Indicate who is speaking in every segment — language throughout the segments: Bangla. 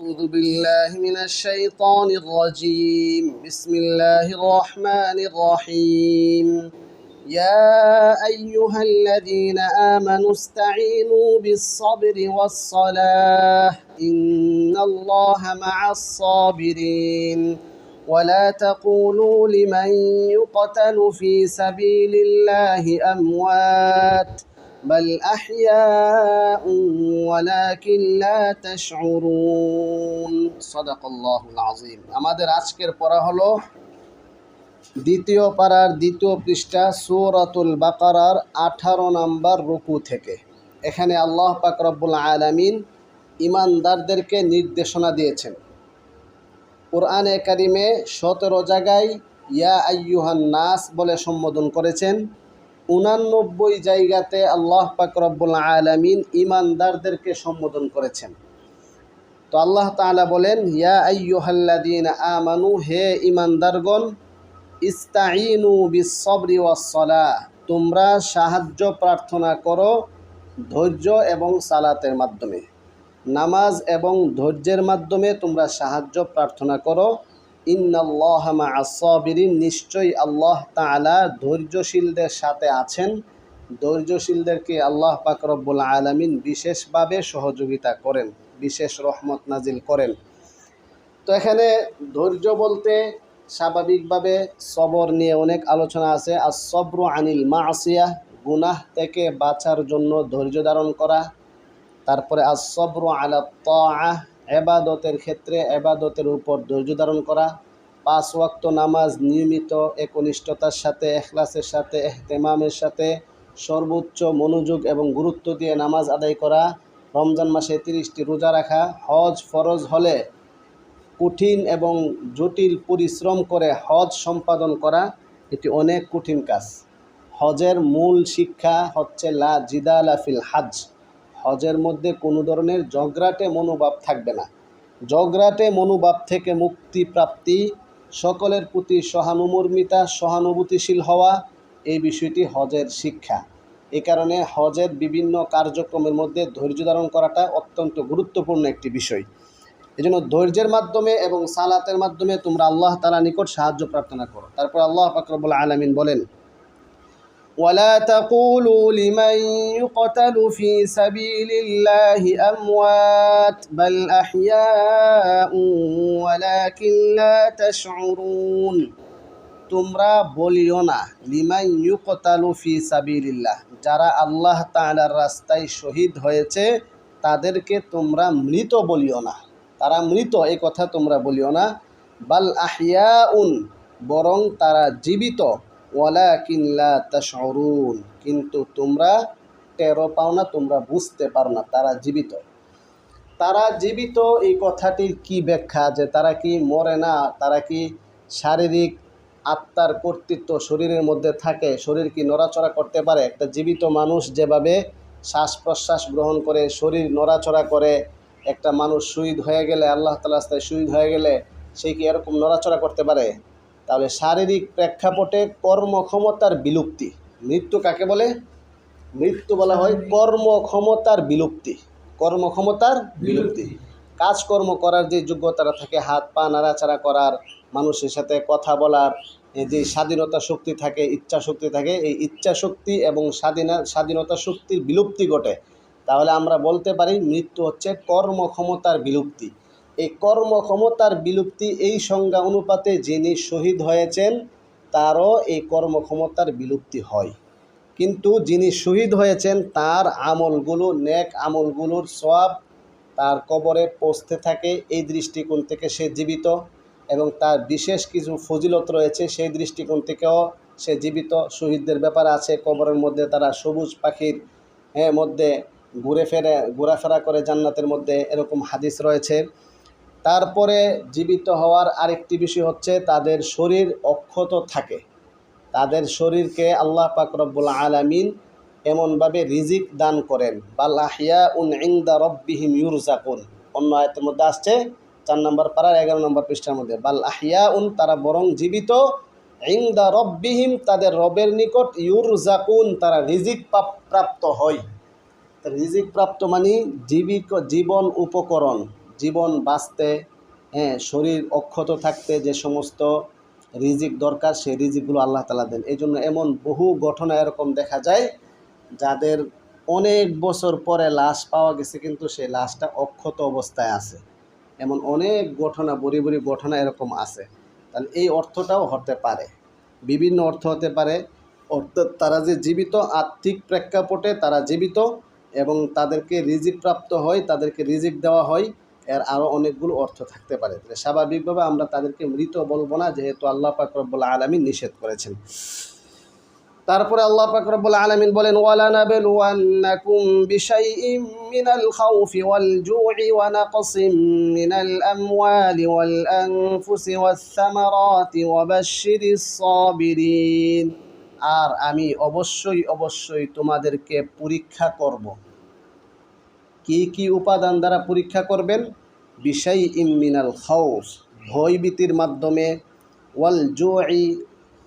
Speaker 1: أعوذ بالله من الشيطان الرجيم. بسم الله الرحمن الرحيم. يا أيها الذين آمنوا استعينوا بالصبر والصلاة. إن الله مع الصابرين. ولا تقولوا لمن يقتل في سبيل الله أموات. بل أحياء ولكن لا تشعرون صدق الله العظيم আমাদের আজকের পড়া হলো দ্বিতীয় পাড়ার দ্বিতীয় পৃষ্ঠা সূরাতুল বাকারার আঠারো নম্বর রুকু থেকে এখানে আল্লাহ পাক রব্বুল আলামিন ইমানদারদেরকে নির্দেশনা দিয়েছেন কোরআনে কারিমে সতেরো জায়গায় ইয়া আইয়ুহান নাস বলে সম্বোধন করেছেন উনানব্বই জায়গাতে আল্লাহ পাক রব্বুল আলামিন ইমানদারদেরকে সম্বোধন করেছেন। তো আল্লাহ তাআলা বলেন, ইয়া আমানু, হে ইমানদারগণ ইস্তাইনু বিসসবরি ওয়াসসালাহ, তোমরা সাহায্য প্রার্থনা করো ধৈর্য এবং সালাতের মাধ্যমে। নামাজ এবং ধৈর্যের মাধ্যমে তোমরা সাহায্য প্রার্থনা করো ইন্নাল্লাহ মা'আস-সাবিরিন নিশ্চয়ই আল্লাহ তাআলা ধৈর্যশীলদের সাথে আছেন। ধৈর্যশীলদেরকে আল্লাহ পাক আলামিন বিশেষভাবে সহযোগিতা করেন, বিশেষ রহমত নাজিল করেন। তো এখানে ধৈর্য বলতে স্বাভাবিকভাবে সবর নিয়ে অনেক আলোচনা আছে। আর সব্র আনিল মা আসিয়া গুনাহ থেকে বাঁচার জন্য ধৈর্য ধারণ করা। তারপরে আসব্র আলা তাআ এবাদতের ক্ষেত্রে এবাদতের উপর ধৈর্য ধারণ করা, পাঁচ ওয়াক্ত নামাজ নিয়মিত একনিষ্ঠতার সাথে, এখলাসের সাথে, এহতেমামের সাথে, সর্বোচ্চ মনোযোগ এবং গুরুত্ব দিয়ে নামাজ আদায় করা, রমজান মাসে তিরিশটি রোজা রাখা, হজ ফরজ হলে কঠিন এবং জটিল পরিশ্রম করে হজ সম্পাদন করা, এটি অনেক কঠিন কাজ। হজের মূল শিক্ষা হচ্ছে লা জিদালা ফিল হাজ। হজের মধ্যে কোনো ধরনের জগরাটে মনোভাব থাকবে না। জগরাটে মনোভাব থেকে মুক্তি প্রাপ্তি, সকলের প্রতি সহানুমর্মিতা, সহানুভূতিশীল হওয়া, এই বিষয়টি হজের শিক্ষা। এ কারণে হজের বিভিন্ন কার্যক্রমের মধ্যে ধৈর্য ধারণ করাটা অত্যন্ত গুরুত্বপূর্ণ একটি বিষয়। এজন্য ধৈর্যের মাধ্যমে এবং সালাতের মাধ্যমে তোমরা আল্লাহ তালা নিকট সাহায্য প্রার্থনা করো। তারপর আল্লাহ ফাকরবুল আলমিন বলেন ولا تقولوا لمن يقتل في سبيل الله أموات بل أحياء ولكن لا تشعرون তোমরা বলিও না লিমাই ইউকতালু ফি সাবিলিল্লাহ যারা আল্লাহ তাআলার রাস্তায় শহীদ হয়েছে তাদেরকে তোমরা মৃত বলিও না তারা মৃত এই কথা তোমরা বলিও না বাল আহিয়াউন বরং তারা জীবিত ওয়ালা কিনলা কিন্তু তোমরা টেরো পাও না, তোমরা বুঝতে পারো না, তারা জীবিত। তারা জীবিত এই কথাটির কি ব্যাখ্যা? যে তারা কি মরে না, তারা কি শারীরিক আত্মার কর্তৃত্ব শরীরের মধ্যে থাকে? শরীর কি নড়াচড়া করতে পারে? একটা জীবিত মানুষ যেভাবে শ্বাস প্রশ্বাস গ্রহণ করে, শরীর নড়াচড়া করে, একটা মানুষ শহীদ হয়ে গেলে, আল্লাহ তালা রাস্তায় শহীদ হয়ে গেলে, সে কি এরকম নড়াচড়া করতে পারে? তাহলে শারীরিক প্রেক্ষাপটে কর্মক্ষমতার বিলুপ্তি। মৃত্যু কাকে বলে? মৃত্যু বলা হয় কর্মক্ষমতার বিলুপ্তি। কর্মক্ষমতার বিলুপ্তি। কাজকর্ম করার যে যোগ্যতাটা থাকে, হাত পা নাড়াচাড়া করার, মানুষের সাথে কথা বলার যে স্বাধীনতা শক্তি থাকে, ইচ্ছা শক্তি থাকে, এই ইচ্ছা শক্তি এবং স্বাধীনা, স্বাধীনতা শক্তির বিলুপ্তি ঘটে। তাহলে আমরা বলতে পারি মৃত্যু হচ্ছে কর্মক্ষমতার বিলুপ্তি। এই কর্মক্ষমতার বিলুপ্তি এই সংজ্ঞা অনুপাতে যিনি শহীদ হয়েছেন, তারও এই কর্মক্ষমতার বিলুপ্তি হয়। কিন্তু যিনি শহীদ হয়েছেন, তার আমলগুলো, নেক আমলগুলোর সব তার কবরে পৌঁছতে থাকে এই দৃষ্টিকোণ থেকে সে জীবিত এবং তার বিশেষ কিছু ফজিলত রয়েছে সেই দৃষ্টিকোণ থেকেও সে জীবিত। শহীদদের ব্যাপার আছে, কবরের মধ্যে তারা সবুজ পাখির হ্যাঁ মধ্যে ঘুরে ফেরে, ঘোরাফেরা করে জান্নাতের মধ্যে এরকম হাদিস রয়েছে। তারপরে জীবিত হওয়ার আরেকটি বিষয় হচ্ছে তাদের শরীর অক্ষত থাকে। তাদের শরীরকে আল্লাহ পাক রব্বুল আলামিন এমনভাবে রিজিক দান করেন। বাল্লাহিয়া উন ইংদা রব্বিহিম ইউরজাকুন অন্য আয়তের মধ্যে আসছে, চার নম্বর পাড়ার এগারো নম্বর পৃষ্ঠার মধ্যে, বাল আহিয়া উন তারা বরং জীবিত ইংদা রব্বিহিম তাদের রবের নিকট ইউরজাকুন তারা রিজিক প্রাপ্ত হয়। রিজিক প্রাপ্ত মানে জীবিক জীবন উপকরণ। জীবন বাঁচতে হ্যাঁ শরীর অক্ষত থাকতে যে সমস্ত রিজিক দরকার, সেই রিজিকগুলো আল্লাহ তালা দেন। এই জন্য এমন বহু ঘটনা এরকম দেখা যায় যাদের অনেক বছর পরে লাশ পাওয়া গেছে, কিন্তু সেই লাশটা অক্ষত অবস্থায় আছে। এমন অনেক ঘটনা, বড়ি বড়ি ঘটনা এরকম আছে। তাহলে এই অর্থটাও হতে পারে। বিভিন্ন অর্থ হতে পারে। অর্থাৎ তারা যে জীবিত, আর্থিক প্রেক্ষাপটে তারা জীবিত এবং তাদেরকে রিজিক প্রাপ্ত হয়, তাদেরকে রিজিক দেওয়া হয়। এর আরও অনেকগুলো অর্থ থাকতে পারে। স্বাভাবিকভাবে আমরা তাদেরকে মৃত বলব না, যেহেতু আল্লাহ পাক রব্বুল আলমিন নিষেধ করেছেন। তারপরে আল্লাহ পাক আলামিন বলেন মিনাল আর আমি অবশ্যই অবশ্যই তোমাদেরকে পরীক্ষা করব। কি কি উপাদান দ্বারা পরীক্ষা করবেন? বিষয় মিনাল খাউফ, ভয়ভীতির মাধ্যমে, ওয়াল জু'i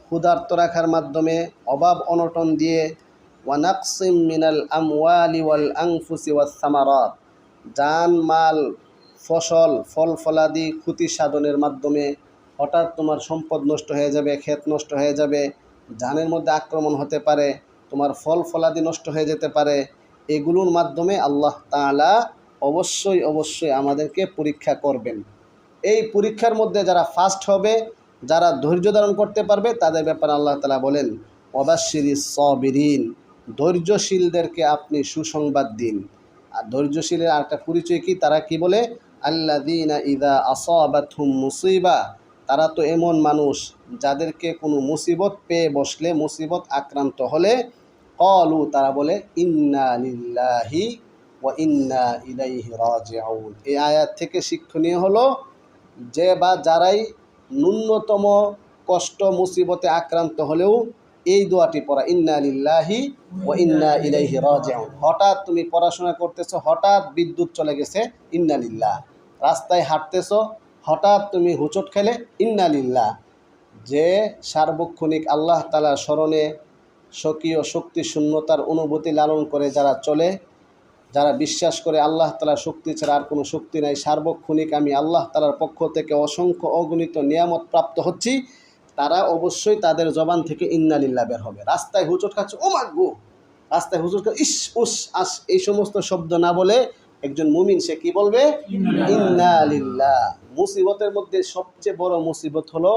Speaker 1: ক্ষুধার্ত রাখার মাধ্যমে, অভাব অনটন দিয়ে ওয়ানাকসিম মিনাল আমওয়ালি ওয়াল আংফুসি ওয়াস সামারাত, জান, মাল, ফসল, ফল, ফলাদি, ক্ষতি সাধনের মাধ্যমে হঠাৎ তোমার সম্পদ নষ্ট হয়ে যাবে, ক্ষেত নষ্ট হয়ে যাবে, জানের মধ্যে আক্রমণ হতে পারে, তোমার ফল, ফলাদি নষ্ট হয়ে যেতে পারে এগুলোর মাধ্যমে আল্লাহ তাআলা অবশ্যই অবশ্যই আমাদেরকে পরীক্ষা করবেন। এই পরীক্ষার মধ্যে যারা ফার্স্ট হবে, যারা ধৈর্য ধারণ করতে পারবে, তাদের ব্যাপারে আল্লাহ তালা বলেন অবাশিরি সবিরিন, ধৈর্যশীলদেরকে আপনি সুসংবাদ দিন। আর ধৈর্যশীলের আরেকটা পরিচয় কি? তারা কি বলে? আল্লা দিনা ইদা আসাবাথুম মুসিবা তারা তো এমন মানুষ যাদেরকে কোনো মুসিবত পেয়ে বসলে, মুসিবত আক্রান্ত হলে কলু তারা বলে, ইন্না লিল্লাহি ওয়া ইন্না ইলাইহি রাজিউন। এই আয়াত থেকে শিক্ষণীয় হলো যে বা যারাই ন্যূনতম কষ্ট, মুসিবতে আক্রান্ত হলেও এই দোয়াটি পড়া, ইন্না লিল্লাহি ও ইন্না ইলাইহি রাজিউন। হঠাৎ তুমি পড়াশোনা করতেছো, হঠাৎ বিদ্যুৎ চলে গেছে, ইন্না লিল্লাহ। রাস্তায় হাঁটতেছো, হঠাৎ তুমি হুচট খেলে, ইন্না লিল্লাহ। যে সার্বক্ষণিক আল্লাহ তালার স্মরণে স্বকীয় শক্তি শূন্যতার অনুভূতি লালন করে যারা চলে, যারা বিশ্বাস করে আল্লাহ তালার শক্তি ছাড়া আর কোনো শক্তি নাই, সার্বক্ষণিক আমি আল্লাহ তালার পক্ষ থেকে অসংখ্য অগণিত নিয়ামত প্রাপ্ত হচ্ছি, তারা অবশ্যই তাদের জবান থেকে ইন্নালিল্লা বের হবে। রাস্তায় হুচট খাচ্ছে, ও মাগো রাস্তায় হুচট খা ইস, উস, আস। এই সমস্ত শব্দ না বলে একজন মুমিন সে কি বলবে? ইন্নালিল্লাহ মুসিবতের মধ্যে সবচেয়ে বড় মুসিবত হলো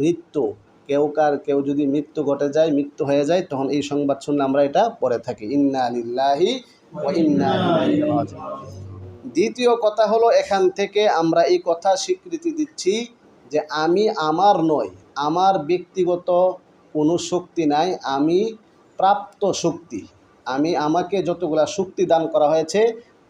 Speaker 1: মৃত্যু। কেউ কার, কেউ যদি মৃত্যু ঘটে যায়, মৃত্যু হয়ে যায়, তখন এই সংবাদ শুনলে আমরা এটা পড়ে থাকি। ইন্না লিল্লাহি ওয়া ইন্না দ্বিতীয় কথা হলো, এখান থেকে আমরা এই কথা স্বীকৃতি দিচ্ছি যে আমি আমার নয় আমার ব্যক্তিগত কোনো শক্তি নাই, আমি প্রাপ্ত শক্তি। আমি আমাকে যতগুলা শক্তি দান করা হয়েছে,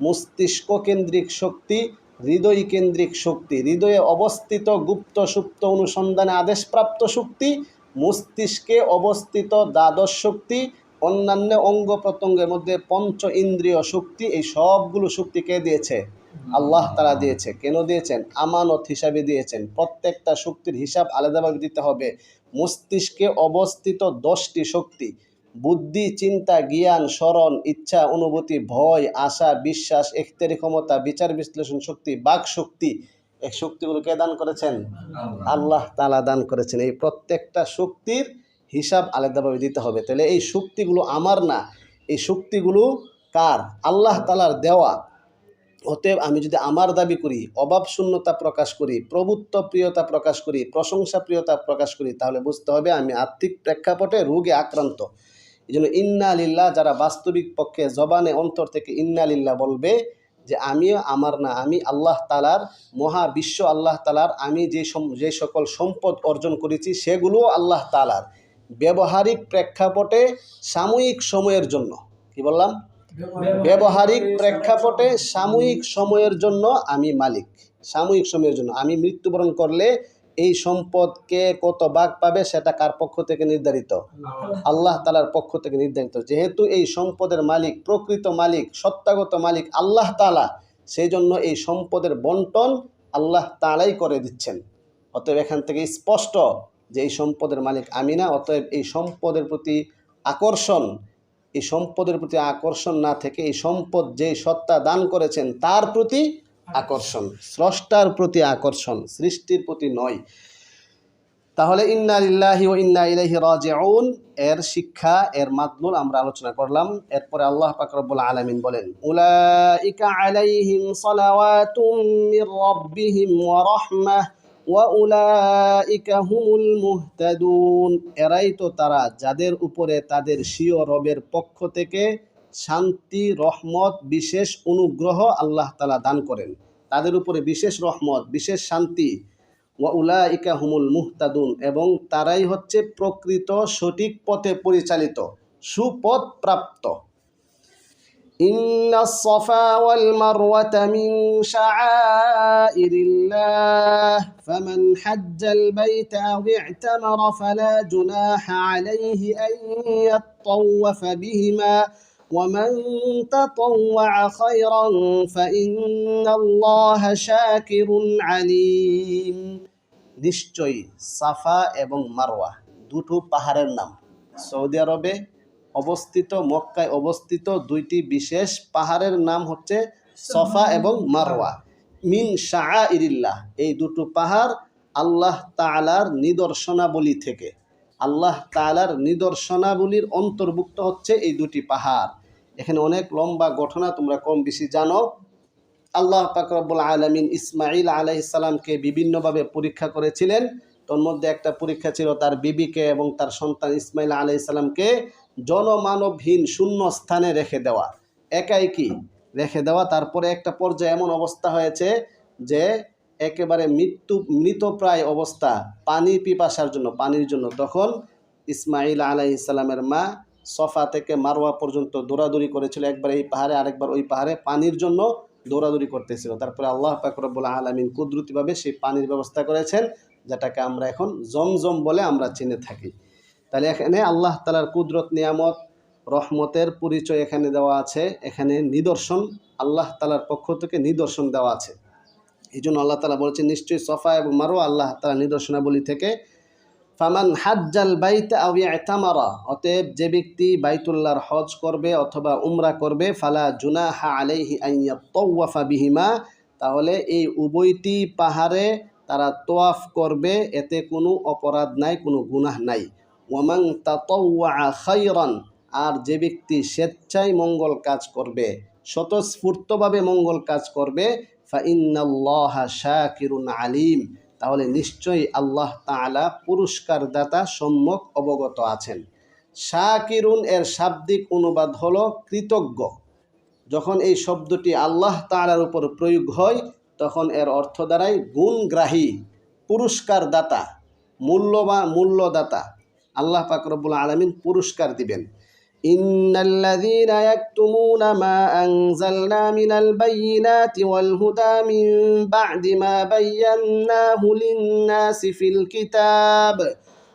Speaker 1: মস্তিষ্ক কেন্দ্রিক শক্তি হৃদয় কেন্দ্রিক শক্তি, হৃদয়ে অবস্থিত গুপ্ত সুপ্ত অনুসন্ধানে আদেশপ্রাপ্ত শক্তি, মস্তিষ্কে অবস্থিত দ্বাদশ শক্তি, অন্যান্য অঙ্গ প্রত্যঙ্গের মধ্যে পঞ্চ ইন্দ্রিয় শক্তি, এই সবগুলো শক্তি কে দিয়েছে? আল্লাহ তারা দিয়েছে। কেন দিয়েছেন? আমানত হিসাবে দিয়েছেন। প্রত্যেকটা শক্তির হিসাব আলাদাভাবে দিতে হবে। মস্তিষ্কে অবস্থিত দশটি শক্তি বুদ্ধি চিন্তা জ্ঞান স্মরণ ইচ্ছা অনুভূতি ভয় আশা বিশ্বাস এখতেরি ক্ষমতা বিচার বিশ্লেষণ শক্তি বাক শক্তি এই শক্তিগুলো কে দান করেছেন? আল্লাহ। তালা দান করেছেন। এই প্রত্যেকটা শক্তির হিসাব আলাদাভাবে দিতে হবে। তাহলে এই শক্তিগুলো আমার না এই শক্তিগুলো কার? আল্লাহ তালার দেওয়া। অতএব আমি যদি আমার দাবি করি অভাব শূন্যতা প্রকাশ করি প্রভুত্ব প্রিয়তা প্রকাশ করি প্রশংসা প্রিয়তা প্রকাশ করি তাহলে বুঝতে হবে আমি আর্থিক প্রেক্ষাপটে রোগে আক্রান্ত। এই জন্য ইন্না লিল্লাহ, যারা বাস্তবিক পক্ষে জবানে অন্তর থেকে ইন্না লিল্লাহ বলবে যে আমিও আমার না, আমি আল্লাহ তালার মহাবিশ্ব আল্লাহ তালার আমি যে যে সকল সম্পদ অর্জন করেছি সেগুলোও আল্লাহ তালার ব্যবহারিক প্রেক্ষাপটে সাময়িক সময়ের জন্য। কি বললাম? ব্যবহারিক প্রেক্ষাপটে সাময়িক সময়ের জন্য আমি মালিক। সাময়িক সময়ের জন্য। আমি মৃত্যুবরণ করলে এই সম্পদকে কত ভাগ পাবে সেটা কার পক্ষ থেকে নির্ধারিত? আল্লাহ তালার পক্ষ থেকে নির্ধারিত। যেহেতু এই সম্পদের মালিক প্রকৃত মালিক, সত্তাগত মালিক আল্লাহ তালা সেই জন্য এই সম্পদের বন্টন আল্লাহ তালাই করে দিচ্ছেন। অতএব এখান থেকে স্পষ্ট যে এই সম্পদের মালিক আমি না অতএব এই সম্পদের প্রতি আকর্ষণ, এই সম্পদের প্রতি আকর্ষণ না থেকে এই সম্পদ যে সত্তা দান করেছেন তার প্রতি আকর্ষণ, স্রষ্টার প্রতি আকর্ষণ, সৃষ্টির প্রতি নয়। তাহলে ইন্না লিল্লাহি ও ইন্না ইলাইহি রাজিউন। এর শিক্ষা, এর মাতলুল আমরা আলোচনা করলাম। এরপরে আল্লাহ পাক রব্বুল আলামিন বলেন, উলাইকা আলাইহিম সালাওয়াতুম মির রাব্বিহিম ওয়া রাহমাহ ওয়া হুমুল মুহতাদুন। এরাই তো তারা যাদের উপরে তাদের স্বীয় রবের পক্ষ থেকে শান্তি রহমত বিশেষ অনুগ্রহ আল্লাহ তালা দান করেন তাদের উপরে বিশেষ রহমত বিশেষ শান্তি ওয়া উলাইকা হুমুল মুহতাদুন এবং তারাই হচ্ছে প্রকৃত সঠিক পথে পরিচালিত সুপথ প্রাপ্ত إن الصفا والمروة من شعائر الله فمن حج البيت أو اعتمر فلا جناح عليه أن يطوف بهما ومن تطوع خيرا فإن الله شاكر عليم নিশ্চয়ই সাফা এবং মারওয়া দুটো পাহাড়ের নাম সৌদি আরবে অবস্থিত মক্কায় অবস্থিত দুইটি বিশেষ পাহাড়ের নাম হচ্ছে সফা এবং মারওয়া মিন শাহ ইরিল্লাহ এই দুটো পাহাড় আল্লাহ তালার নিদর্শনাবলী থেকে আল্লাহ তালার নিদর্শনাবলীর অন্তর্ভুক্ত হচ্ছে এই দুটি পাহাড় এখানে অনেক লম্বা ঘটনা তোমরা কম বেশি জানো। আল্লাহ পাকরবুল আলমিন ইসমাইল আলাইসাল্লামকে বিভিন্নভাবে পরীক্ষা করেছিলেন। তোর মধ্যে একটা পরীক্ষা ছিল তার বিবিকে এবং তার সন্তান ইসমাইল আলাইসাল্লামকে জনমানবহীন শূন্য স্থানে রেখে দেওয়া। একাই কি? রেখে দেওয়া। তারপরে একটা পর্যায়ে এমন অবস্থা হয়েছে যে একেবারে মৃত্যু, মৃতপ্রায় অবস্থা পানি পিপাসার জন্য, পানির জন্য। তখন ইসমাইল আলাই ইসলামের মা সফা থেকে মারোয়া পর্যন্ত দৌড়াদৌড়ি করেছিল। একবার এই পাহাড়ে, আরেকবার ওই পাহাড়ে। পানির জন্য দৌড়াদৌড়ি করতেছিল। তারপরে আল্লাহ পাকরবুল আলমিন কুদরতিভাবে সেই পানির ব্যবস্থা করেছেন, যেটাকে আমরা এখন জমজম বলে আমরা চিনে থাকি। তাহলে এখানে আল্লাহ তালার কুদরত, নিয়ামত, রহমতের পরিচয় এখানে দেওয়া আছে। এখানে নিদর্শন, আল্লাহ তালার পক্ষ থেকে নিদর্শন দেওয়া আছে। এই জন্য আল্লাহ তালা বলেছেন, নিশ্চয়ই সফা এবং মারো আল্লাহ তালা নিদর্শনাবলী থেকে ফামান হাজ্জাল বাইতে আউয়াতামারা অতএব যে ব্যক্তি বাইতুল্লাহর হজ করবে অথবা উমরা করবে, ফালা জুনাহা আলাইহি আইয়াত্তাওয়াফা বিহিমা, তাহলে এই উভয়টি পাহাড়ে তারা তোয়াফ করবে, এতে কোনো অপরাধ নাই, কোনো গুনাহ নাই। ওয়ামাং তাতওয়া খাইরান আর যে ব্যক্তি স্বেচ্ছায় মঙ্গল কাজ করবে, স্বতঃস্ফূর্তভাবে মঙ্গল কাজ করবে, ফাইন্নাল্লাহ শাকিরুন আলিম। তাহলে নিশ্চয়ই আল্লাহ তাআলা পুরস্কার দাতা সম্যক অবগত আছেন। শাকিরুন এর শাব্দিক অনুবাদ হল কৃতজ্ঞ। যখন এই শব্দটি আল্লাহ তাআলার উপর প্রয়োগ হয়, তখন এর অর্থ দ্বারাই গুণগ্রাহী পুরস্কার দাতা মূল্যবান মূল্যদাতা। আল্লাহ পাকরবুল আলমিন পুরস্কার দিবেন। إن الذين يكتمون ما أنزلنا من البينات والهدى من بعد ما بيناه للناس في الكتاب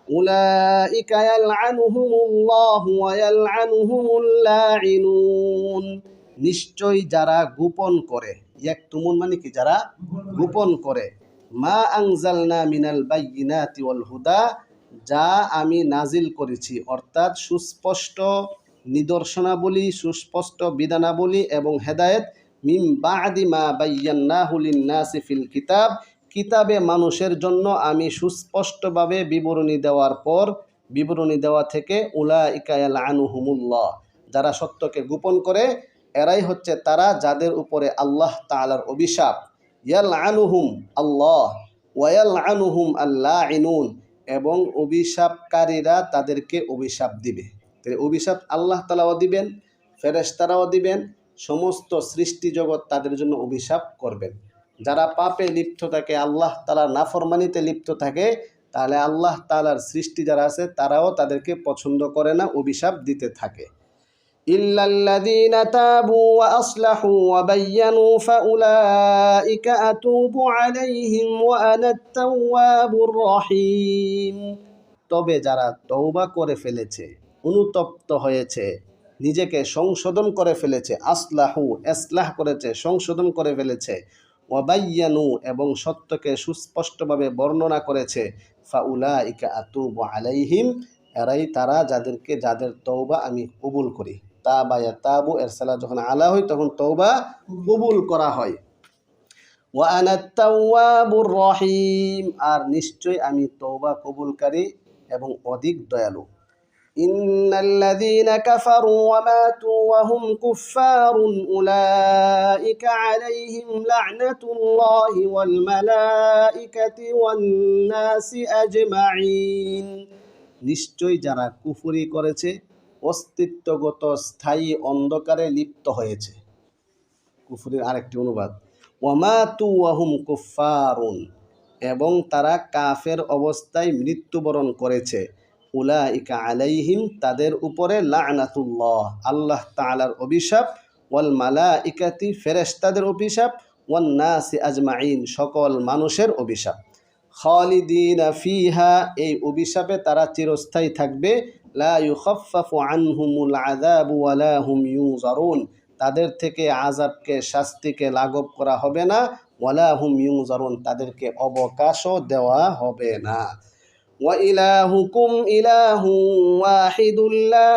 Speaker 1: أولئك يلعنهم الله ويلعنهم اللاعنون নিশ্চয় যারা গোপন করে ইয়াকতুমুন মানে কি যারা গোপন করে মা আংজালনা মিনাল বাইয়িনাতি ওয়াল হুদা যা আমি নাজিল করেছি, অর্থাৎ সুস্পষ্ট নিদর্শনাবলী, সুস্পষ্ট বিধানাবলী এবং হেদায়েত মিম বাদি মা বাইয়ান্নাহু লিন্নাসি ফিল কিতাব। কিতাবে মানুষের জন্য আমি সুস্পষ্টভাবে বিবরণী দেওয়ার পর, বিবরণী দেওয়া থেকে উলা ইকায়াল আনুহুমুল্লাহ যারা সত্যকে গোপন করে, এরাই হচ্ছে তারা যাদের উপরে আল্লাহ তালার অভিশাপ। ইয়াল আনুহুম আল্লাহ ওয়াল আনুহুম আল্লাহ ইনুন এবং অভিশাপকারীরা তাদেরকে অভিশাপ দিবে। তাহলে অভিশাপ আল্লাহ তালাও দিবেন, ফেরেশতারাও দিবেন, সমস্ত সৃষ্টি জগৎ তাদের জন্য অভিশাপ করবেন। যারা পাপে লিপ্ত থাকে, আল্লাহ তালার নাফরমানিতে লিপ্ত থাকে, তাহলে আল্লাহ তালার সৃষ্টি যারা আছে, তারাও তাদেরকে পছন্দ করে না, অভিশাপ দিতে থাকে। إلا الذين تابوا وأصلحوا وبينوا فأولئك أتوب عليهم وأنا التواب الرحيم তবে যারা তৌবা করে ফেলেছে অনুতপ্ত হয়েছে নিজেকে সংশোধন করে ফেলেছে আসলাহু এসলাহ করেছে সংশোধন করে ফেলেছে ওয়াবাইয়ানু এবং সত্যকে সুস্পষ্টভাবে বর্ণনা করেছে ফাউলা ইকা আতুব আলাইহিম এরাই তারা যাদেরকে যাদের তৌবা আমি কবুল করি তাবা ইয়া এর সালা যখন আলা হয়, তখন তৌবা কবুল করা হয়। ওয়ানাত্তাওয়াবুর রহিম, আর নিশ্চয় আমি তৌবা কবুলকারী এবং অধিক দয়ালু। ইন্নাল্লাযীনা কাফারু ওয়া মাতু ওয়া হুম কুফফারুন, উলাইকা আলাইহিম লা'নাতুল্লাহি ওয়াল মালাইকাতি ওয়ান নাসি আজমাইন নিশ্চয় যারা কুফরি করেছে অস্তিত্বগত স্থায়ী অন্ধকারে লিপ্ত হয়েছে। কুফুরের আরেকটি অনুবাদ। ওয়ামাতু ওয়াহুম কুফারুন এবং তারা কাফের অবস্থায় মৃত্যুবরণ করেছে। উলা ইকা আলাইহিম, তাদের উপরে লানাতুল্লাহ, আল্লাহ তাআলার অভিশাপ, ওয়াল মালাইকাতি, ফেরেশতাদের অভিশাপ, ওয়ান নাসি আজমাইন সকল মানুষের অভিশাপ। খালিদিনা ফিহা, এই অভিশাপে তারা চিরস্থায়ী থাকবে। লা ইউখাফফাফু আনহুমুল আযাবু ওয়ালা হুম ইউজারুন তাদের থেকে আযাবকে শাস্তিকে লাঘব করা হবে না ওয়ালা হুম ইউজারুন তাদেরকে অবকাশও দেওয়া হবে না وإلهكم إله واحد لا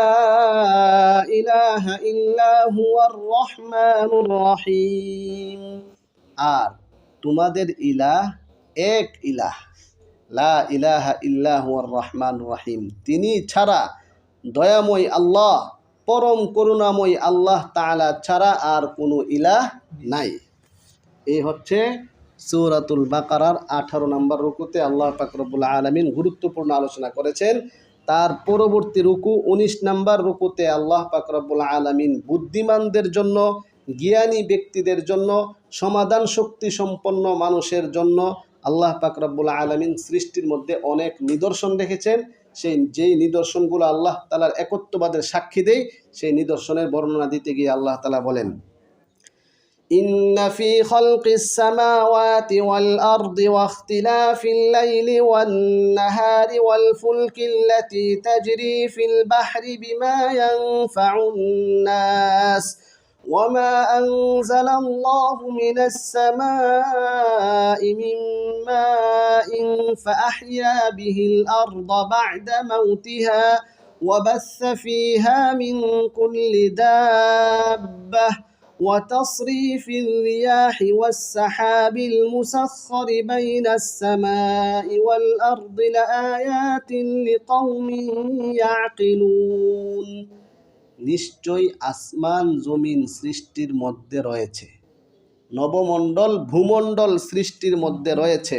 Speaker 1: إله إلا هو الرحمن الرحيم আর তোমাদের ইলাহ এক ইলাহ লা ইলাহা ইল্লাহু রহমান রহিম। তিনি ছাড়া দয়াময় আল্লাহ, পরম করুণাময় আল্লাহ তাআলা ছাড়া আর কোনো ইলাহ নাই। এই হচ্ছে সূরাতুল বাকারার আঠারো নম্বর রুকুতে আল্লাহ পাকরবুল আলমিন গুরুত্বপূর্ণ আলোচনা করেছেন। তার পরবর্তী রুকু উনিশ নম্বর রুকুতে আল্লাহ পাকরবুল আলমিন বুদ্ধিমানদের জন্য, জ্ঞানী ব্যক্তিদের জন্য, সমাধান শক্তি সম্পন্ন মানুষের জন্য আল্লাহ পাকরবুল আলমিন সৃষ্টির মধ্যে অনেক নিদর্শন রেখেছেন সেই যেই নিদর্শনগুলো আল্লাহ তালার একত্ববাদের সাক্ষী দেয় সেই নিদর্শনের বর্ণনা দিতে গিয়ে আল্লাহ তালা বলেন إن في خلق السماوات والأرض واختلاف الليل والنهار والفلك التي تجري في البحر بما ينفع الناس وما أنزل الله من السماء من ماء فأحيا به الأرض بعد موتها وبث فيها من كل دابة وتصريف الرياح والسحاب المسخر بين السماء والأرض لآيات لقوم يعقلون নিশ্চয় আসমান জমিন সৃষ্টির মধ্যে রয়েছে। নবমণ্ডল ভূমণ্ডল সৃষ্টির মধ্যে রয়েছে।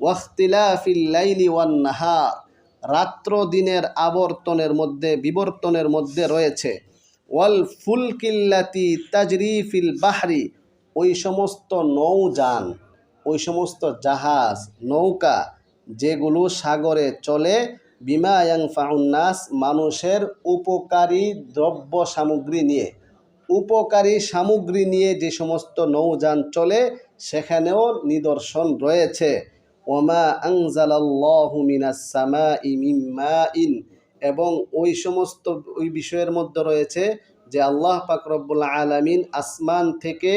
Speaker 1: ওয়াখতিলাফিল লাইলি ওয়ান নাহার, রাত্র দিনের আবর্তনের মধ্যে, বিবর্তনের মধ্যে রয়েছে। ওয়াল ফুলকিল্লাতি তাজরিফিল বাহরি, ওই সমস্ত নৌযান, ওই সমস্ত জাহাজ, নৌকা, যেগুলো সাগরে চলে বিমায়াং ফাউন্নাস মানুষের উপকারী দ্রব্য সামগ্রী নিয়ে। উপকারী সামগ্রী নিয়ে যে সমস্ত নৌযান চলে, সেখানেও নিদর্শন রয়েছে। ওমা আংজালাল্লাহু মিনাস সামাই মিম্মা ইন এবং ওই সমস্ত, ওই বিষয়ের মধ্যে রয়েছে যে আল্লাহ পাক রব্বুল আলামিন আসমান থেকে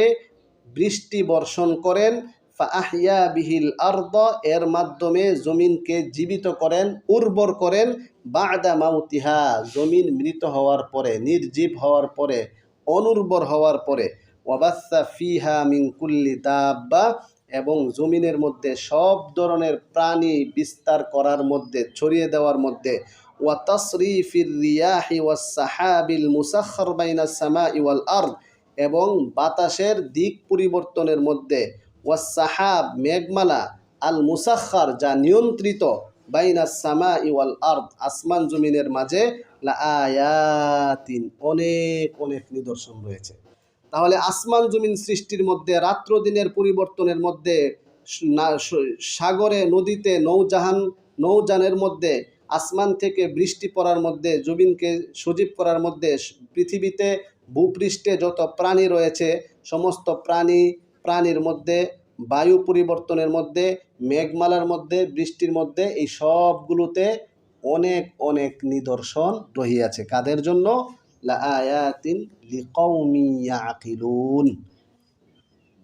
Speaker 1: বৃষ্টি বর্ষণ করেন ফাহিয়া বিহিল আর্দ, এর মাধ্যমে জমিনকে জীবিত করেন, উর্বর করেন, বাদা মাউতিহা, জমিন মৃত হওয়ার পরে, নির্জীব হওয়ার পরে, অনুর্বর হওয়ার পরে ওয়াবাসা ফিহা মিন কুল্লি দাব্বা, এবং জমিনের মধ্যে সব ধরনের প্রাণী বিস্তার করার মধ্যে, ছড়িয়ে দেওয়ার মধ্যে, ওয়াতাসরিফির রিয়াহি ওয়াসাহাবিল মুসাখর বাইনা সামা ইওয়াল আর্দ, এবং বাতাসের দিক পরিবর্তনের মধ্যে ওয়াসাহাব মেঘমালা আল মুসাখার যা নিয়ন্ত্রিত বাইনা সামা ইওয়াল আর্দ, আসমান জমিনের মাঝে লা অনেক অনেক নিদর্শন রয়েছে। তাহলে আসমান জমিন সৃষ্টির মধ্যে, রাত্র দিনের পরিবর্তনের মধ্যে সাগরে, নদীতে, নৌজাহান, নৌযানের মধ্যে, আসমান থেকে বৃষ্টি পড়ার মধ্যে, জমিনকে সজীব করার মধ্যে, পৃথিবীতে ভূপৃষ্ঠে যত প্রাণী রয়েছে, সমস্ত প্রাণী প্রাণীর মধ্যে, বায়ু পরিবর্তনের মধ্যে, মেঘমালার মধ্যে, বৃষ্টির মধ্যে এই সবগুলোতে অনেক অনেক নিদর্শন রহিয়াছে। কাদের জন্য?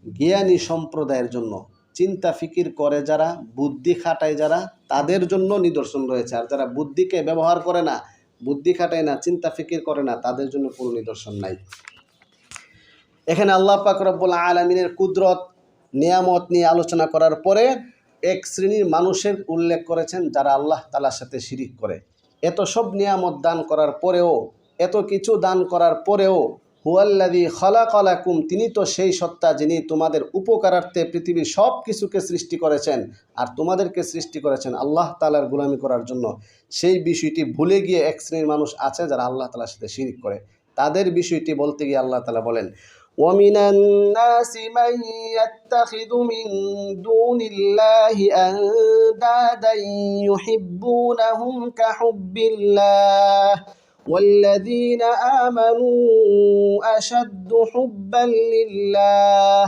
Speaker 1: জ্ঞানী সম্প্রদায়ের জন্য। চিন্তা, ফিকির করে যারা, বুদ্ধি খাটায় যারা, তাদের জন্য নিদর্শন রয়েছে। আর যারা বুদ্ধিকে ব্যবহার করে না, বুদ্ধি খাটায় না, চিন্তা, ফিকির করে না, তাদের জন্য কোনো নিদর্শন নাই। এখানে আল্লাহ পাক রব্বুল আলমিনের কুদরত, নিয়ামত নিয়ে আলোচনা করার পরে এক শ্রেণির মানুষের উল্লেখ করেছেন যারা আল্লাহ তালার সাথে শিরিক করে। এত সব নিয়ামত দান করার পরেও, এত কিছু দান করার পরেও হুয়াল্লাদি খলা খলাকলাকুম, তিনি তো সেই সত্তা যিনি তোমাদের উপকারার্থে পৃথিবীর সব কিছুকে সৃষ্টি করেছেন আর তোমাদেরকে সৃষ্টি করেছেন আল্লাহ তালার গুলামি করার জন্য। সেই বিষয়টি ভুলে গিয়ে এক শ্রেণির মানুষ আছে যারা আল্লাহ তালার সাথে শিরিক করে। তাদের বিষয়টি বলতে গিয়ে আল্লাহ তালা বলেন ومن الناس من يتخذ من دون الله أندادا يحبونهم كحب الله والذين آمنوا أشد حبا لله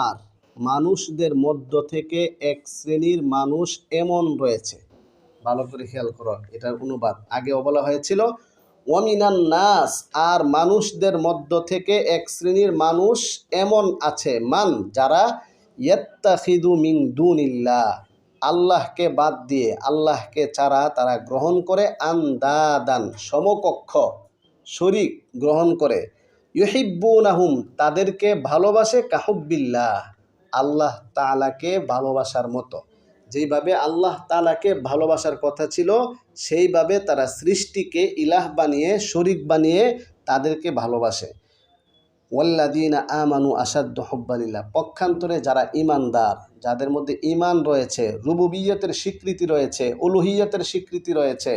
Speaker 1: আর মানুষদের মধ্য থেকে এক শ্রেণীর মানুষ এমন রয়েছে ভালো করে খেয়াল করো এটার অনুবাদ আগেও বলা হয়েছিল ওয়ামিনান নাস, আর মানুষদের মধ্য থেকে এক শ্রেণির মানুষ এমন আছে, মান যারা ইয়ত্তাখিদু মিন দুনিল্লাহ, আল্লাহকে বাদ দিয়ে, আল্লাহকে ছাড়া তারা গ্রহণ করে আন্দাদান, সমকক্ষ, শরিক গ্রহণ করে। ইউহিব্বুনাহুম, তাদেরকে ভালোবাসে কাহুব্বিল্লাহ, আল্লাহ তাআলাকে ভালোবাসার মতো। যেইভাবে আল্লাহ তালাকে ভালোবাসার কথা ছিল, সেইভাবে তারা সৃষ্টিকে ইলাহ বানিয়ে, শরিক বানিয়ে তাদেরকে ভালোবাসে। ওয়াল্লাদিনা আমানু আসাদ্দ হব্বালিল্লাহ পক্ষান্তরে যারা ইমানদার যাদের মধ্যে ইমান রয়েছে, রুবুবিয়তের স্বীকৃতি রয়েছে, উলুহিয়তের স্বীকৃতি রয়েছে,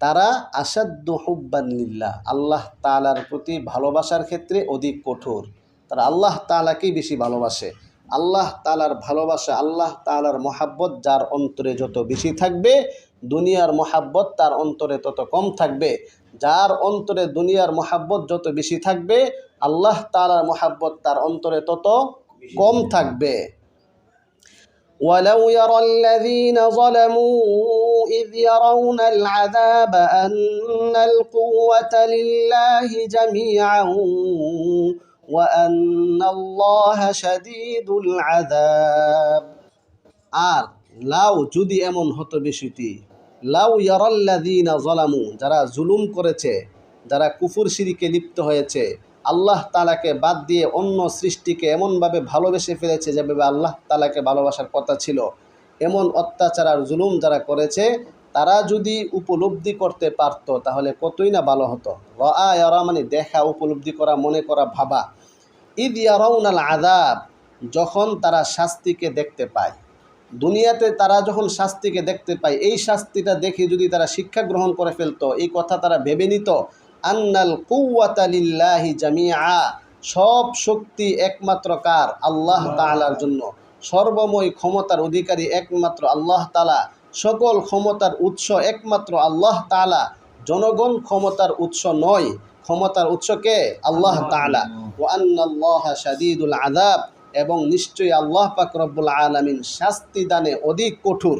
Speaker 1: তারা আসাদ্দ হুব্বানিল্লাহ আল্লাহ তালার প্রতি ভালোবাসার ক্ষেত্রে অধিক কঠোর। তারা আল্লাহ তালাকেই বেশি ভালোবাসে। আল্লাহ তালার ভালোবাসা আল্লাহ তালার মহাব্বত যার অন্তরে যত বেশি থাকবে দুনিয়ার মহাব্বত তার অন্তরে তত কম থাকবে যার অন্তরে দুনিয়ার মহাব্বত যত বেশি থাকবে আল্লাহ তালার মহাব্বত তার অন্তরে তত কম থাকবে ولو يرى الذين ظلموا إذ يرون العذاب أن القوة لله جميعا وأن الله شديد العذاب আর লাউ যদি এমন হতো বিষয়টি লাউ ইয়ারাল্লাযীনা জলামু যারা জুলুম করেছে যারা কুফুর শিরিকে লিপ্ত হয়েছে আল্লাহ তালাকে বাদ দিয়ে অন্য সৃষ্টিকে এমনভাবে ভালোবেসে ফেলেছে যেভাবে আল্লাহ তালাকে ভালোবাসার কথা ছিল এমন অত্যাচার আর জুলুম যারা করেছে তারা যদি উপলব্ধি করতে পারতো তাহলে কতই না ভালো হতো র আরা মানে দেখা উপলব্ধি করা মনে করা ভাবা ঈদ ইয়ারাউনাল আদাব যখন তারা শাস্তিকে দেখতে পায়। দুনিয়াতে তারা যখন শাস্তিকে দেখতে পায়, এই শাস্তিটা দেখে যদি তারা শিক্ষা গ্রহণ করে ফেলতো, এই কথা তারা ভেবে নিত, আন্নাল কুয়াতালিল্লাহি জামিয়া সব শক্তি একমাত্র কার? আল্লাহ তালার জন্য। সর্বময় ক্ষমতার অধিকারী একমাত্র আল্লাহ তালা সকল ক্ষমতার উৎস একমাত্র আল্লাহ তালা জনগণ ক্ষমতার উৎস নয়। ক্ষমতার উৎসকে আল্লাহ তালা ও আন্নাল্লাহ শাদিদুল আদাব এবং নিশ্চয়ই আল্লাহ পাক রব্বুল আলমিন শাস্তি দানে অধিক কঠোর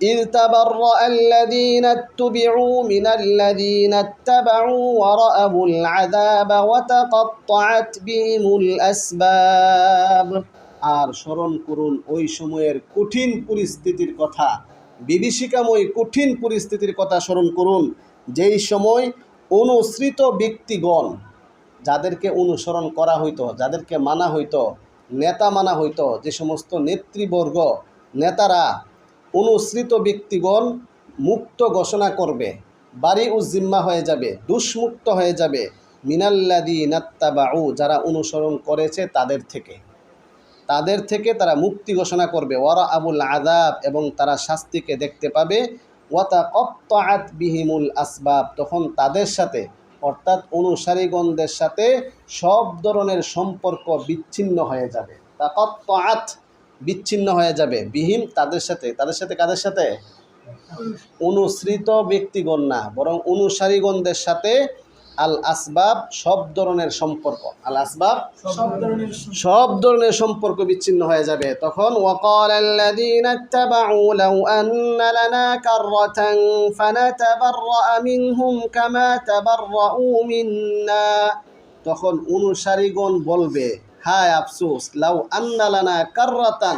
Speaker 1: إذ تبرأ الذين اتبعوا من الذين اتبعوا ورأوا العذاب وتقطعت بهم الأسباب আর স্মরণ করুন ওই সময়ের কঠিন পরিস্থিতির কথা বিভীষিকাময় কঠিন পরিস্থিতির কথা স্মরণ করুন যেই সময় অনুসৃত ব্যক্তিগণ যাদেরকে অনুসরণ করা হইতো, যাদেরকে মানা হইতো, নেতা মানা হইতো, যে সমস্ত নেতৃবর্গ, নেতারা অনুসৃত ব্যক্তিগণ মুক্ত ঘোষণা করবে, বাড়ি উজ্জিম্মা হয়ে যাবে, দুষ্মুক্ত হয়ে যাবে মিনাল্লাদি নাত্তাবাউ যারা অনুসরণ করেছে তাদের থেকে। তাদের থেকে তারা মুক্তি ঘোষণা করবে। ওয়ারা আবুল আদাব এবং তারা শাস্তিকে দেখতে পাবে। ওয়াতা কপ্তাত বিহিমুল আসবাব তখন তাদের সাথে অর্থাৎ অনুসারীগণদের সাথে সব ধরনের সম্পর্ক বিচ্ছিন্ন হয়ে যাবে। তা কপ্তাত বিচ্ছিন্ন হয়ে যাবে। বিহীন তাদের সাথে তাদের সাথে কাদের সাথে? অনুসৃত ব্যক্তিগণ না বরং অনুসারীগণদের সাথে আল আসবাব সব ধরনের সম্পর্ক আল আসবাব
Speaker 2: সব ধরনের
Speaker 1: সব ধরনের সম্পর্ক বিচ্ছিন্ন হয়ে যাবে তখন وقال الذين اتبعوا لو أن لنا كرة فنتبرأ منهم كما تبرؤوا منا তখন অনুসারীগণ বলবে হায় আফসোস লাউ আন্না লানা কাররাতান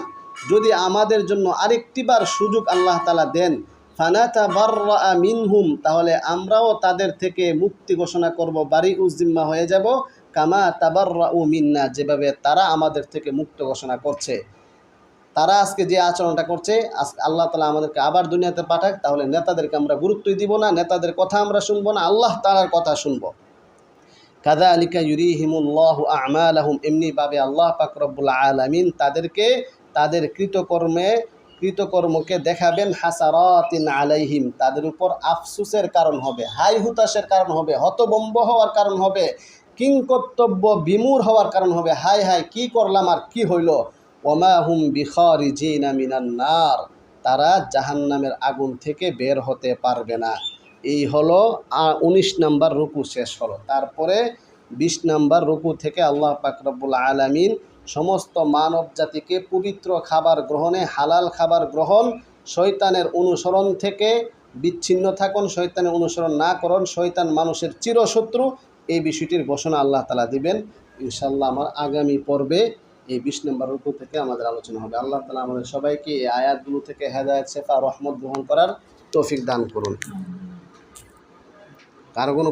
Speaker 1: যদি আমাদের জন্য আরেকটিবার সুযোগ আল্লাহ তালা দেন ফানাতা বাররা মিনহুম, তাহলে আমরাও তাদের থেকে মুক্তি ঘোষণা করব বাড়ি উজ্জিম্মা হয়ে যাব, কামা তাবাররা উ মিন্না, যেভাবে তারা আমাদের থেকে মুক্ত ঘোষণা করছে। তারা আজকে যে আচরণটা করছে, আজ- আল্লাহ তালা আমাদেরকে আবার দুনিয়াতে পাঠাক, তাহলে নেতাদেরকে আমরা গুরুত্বই দিব না, নেতাদের কথা আমরা শুনব না, আল্লাহ তালার কথা শুনব। কাদা আলিকা ইউরিহিমুল্লাহ আমালাহুম, এমনিভাবে আল্লাহ পাক রব্বুল আলামিন তাদেরকে তাদের কৃতকর্মে কৃতকর্মকে দেখাবেন হাসারাতিন আলাইহিম, তাদের উপর আফসুসের কারণ হবে, হাই হুতাশের কারণ হবে হতবম্ব হওয়ার কারণ হবে, কিংকর্তব্য বিমূর হওয়ার কারণ হবে, হাই হাই কি করলাম আর কি হইল? ওমা হুম বিখারিজিনা মিনান নার, তারা জাহান্নামের আগুন থেকে বের হতে পারবে না। এই হলো উনিশ নাম্বার রুকু শেষ হলো। তারপরে বিশ নাম্বার রুকু থেকে আল্লাহ পাক রব্বুল আলামিন সমস্ত মানব জাতিকে পবিত্র খাবার গ্রহণে হালাল খাবার গ্রহণ শয়তানের অনুসরণ থেকে বিচ্ছিন্ন থাকুন শয়তানের অনুসরণ না করুন শয়তান মানুষের চিরশত্রু। এই বিষয়টির ঘোষণা আল্লাহ তালা দিবেন। ইনশাল্লাহ আমার আগামী পর্বে এই বিশ নম্বর রুকু থেকে আমাদের আলোচনা হবে। আল্লাহ তালা আমাদের সবাইকে এই আয়াতগুলো থেকে হেদায়ত শেফা রহমত গ্রহণ করার তৌফিক দান করুন। কারও কোনো